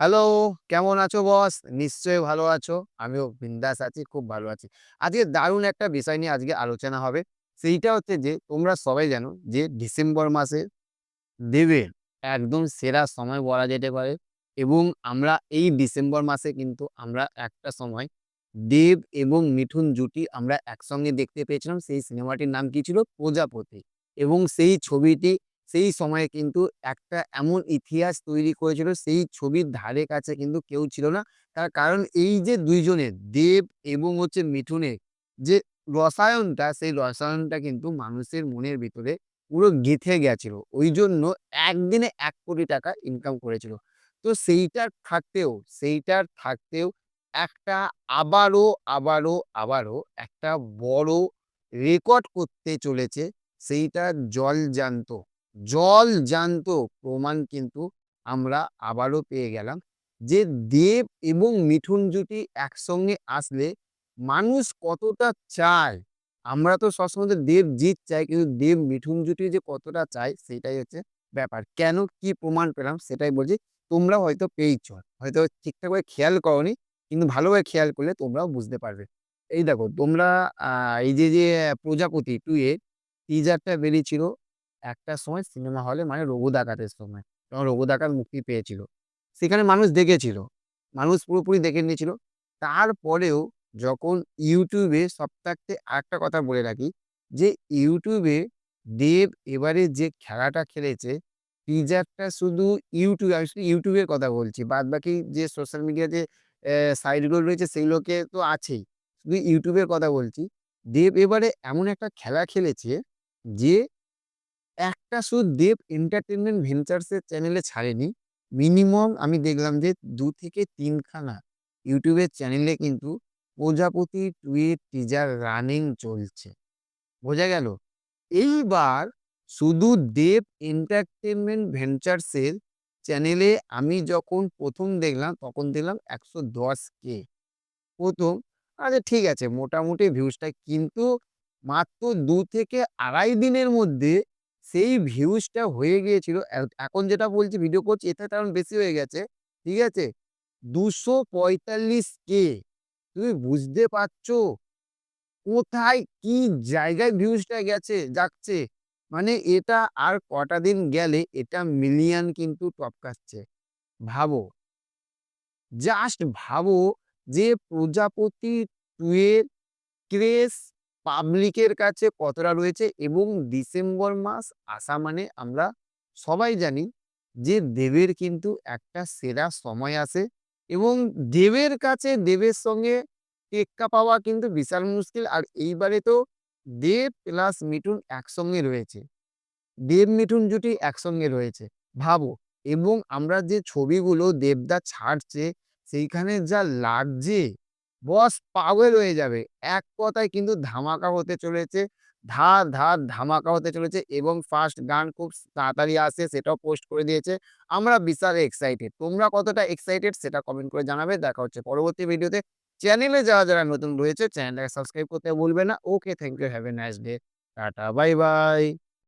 Hello, কেমন আছো বস? নিশ্চয়ই ভালো আছো। আমিও বিন্দাস আছি, খুব ভালো আছি। আজকে দারুণ একটা বিষয় নিয়ে আজকে আলোচনা হবে। সেইটা হচ্ছে যে তোমরা সবাই জানো যে ডিসেম্বর মাসে দেবের একদম সেরা সময় বলা যেতে পারে এবং আমরা এই ডিসেম্বর মাসে কিন্তু আমরা একটা সময় দেব এবং মিঠুন জুটি আমরা একসঙ্গে দেখতে পেয়েছিলাম। সেই সিনেমাটির নাম কি ছিল? 'প্রজাপতি' এবং সেই ছবিটি সেই সময়ে কিন্তু একটা এমন ইতিহাস তৈরি করেছিল, সেই ছবির ধারে কাছে কিন্তু কেউ ছিল না। তার কারণ এই যে ২ জনের দেব এবং হচ্ছে মিঠুনের যে রসায়নটা, সেই রসায়নটা কিন্তু মানুষের মনের ভিতরে পুরো গেঁথে গেছিল। ওই জন্য একদিনে এক কোটি টাকা ইনকাম করেছিল। তো সেইটার থাকতেও সেইটার থাকতেও একটা আবারও, আবারও, আবারও একটা বড় রেকর্ড করতে চলেছে। সেইটা জলজ্যান্ত, জলজ্যান্ত প্রমাণ কিন্তু আমরা আবারও পেয়ে গেলাম। যে দেব এবং মিঠুন জুটি একসঙ্গে আসলে মানুষ কতটা চায়। আমরা তো সবসময় দেব জিত চাই কিন্তু দেব মিঠুন জুটি যে কতটা চায় সেটাই হচ্ছে ব্যাপার। কেন কি প্রমাণ পেলাম সেটাই বলছি। তোমরা হয়তো পেয়েছ। হয়তো ঠিকঠাকভাবে খেয়াল করোনি। কিন্তু ভালোভাবে খেয়াল করলে তোমরাও বুঝতে পারবে। এই দেখো তোমরা এই যে, যে 'প্রজাপতি টু এর টিজারটা বেরিয়েছিল একটা সময় সিনেমা হলে মানে 'রঘু ডাকাতের' সময়। যখন 'রঘু ডাকাত' মুক্তি পেয়েছিল। সেখানে মানুষ দেখেছিল। মানুষ পুরোপুরি দেখে নিয়েছিল। তারপরেও যখন ইউটিউবে থাকতে আরেকটা কথা বলে রাখি, যে ইউটিউবে দেব এবারে যে খেলাটা খেলেছে টিজারটা শুধু YouTube, আমি শুধু ইউটিউবের কথা বলছি। বাদবাকি যে সোশ্যাল মিডিয়া যে সাইটগুলো রয়েছে, সেগুলোকে তো আছেই। শুধু ইউটিউবের কথা বলছি। দেব এবারে এমন একটা খেলা খেলেছে, যে একটা শুধু দেব এন্টারটেনমেন্ট ভেঞ্চারস এর চ্যানেলে ছাড়েনি। মিনিমাম আমি দেখলাম যে দু থেকে তিনখানা ইউটিউবের চ্যানেলে কিন্তু 'প্রজাপতি 2' এর টিজার রানিং চলছে। বোঝা গেল? এইবার শুধু দেব এন্টারটেনমেন্ট ভেঞ্চারস এর চ্যানেলে আমি যখন প্রথম দেখলাম, তখন দেখলাম ১১০K ১ম আচ্ছা ঠিক আছে, মোটামুটি ভিউজটা কিন্তু মাত্র দু থেকে ২.৫ দিনের মধ্যে সেই ভিউজটা হয়ে গিয়েছিল এখন যেটা বলছি ভিডিও করছি, এতে কারণ বেশি হয়ে গেছে। ঠিক আছে? ২৪৫K তুমি বুঝতে পারছ? কোথায়, কি জায়গায় ভিউজটা গেছে, যাচ্ছে। মানে এটা আর কটা দিন গেলে এটা মিলিয়ন কিন্তু টপকাচ্ছে। ভাবো। জাস্ট ভাবো যে 'প্রজাপতি 2' এর ক্রেজ পাবলিকের কাছে কতটা রয়েছে এবং ডিসেম্বর মাস আসা মানে আমরা সবাই জানি যে দেবের কিন্তু একটা সেরা সময় আসে এবং দেবের কাছে দেবের সঙ্গে টেক্কা পাওয়া কিন্তু বিশাল মুশকিল। আর এইবারে তো দেব প্লাস মিঠুন একসঙ্গে রয়েছে। দেব, মিঠুন জুটি একসঙ্গে রয়েছে। ভাবো এবং আমরা যে ছবিগুলো দেবদা ছাড়ছে, সেইখানে যা লাগছে বস পাগল হয়ে যাবে। এক কথায় কিন্তু ধামাকা হতে চলেছে। ধার, ধার ধামাকা হতে চলেছে এবং ফার্স্ট গান খুব তাড়াতাড়ি আসে সেটাও পোস্ট করে দিয়েছে। আমরা বিশাল এক্সাইটেড। তোমরা কতটা এক্সাইটেড সেটা কমেন্ট করে জানাবে। দেখা হচ্ছে পরবর্তী ভিডিওতে। চ্যানেলে যারা, যারা নতুন রয়েছে চ্যানেলটাকে সাবস্ক্রাইব করতে ভুলবে না। Okay thank you. Have a nice day. Tata bye, bye.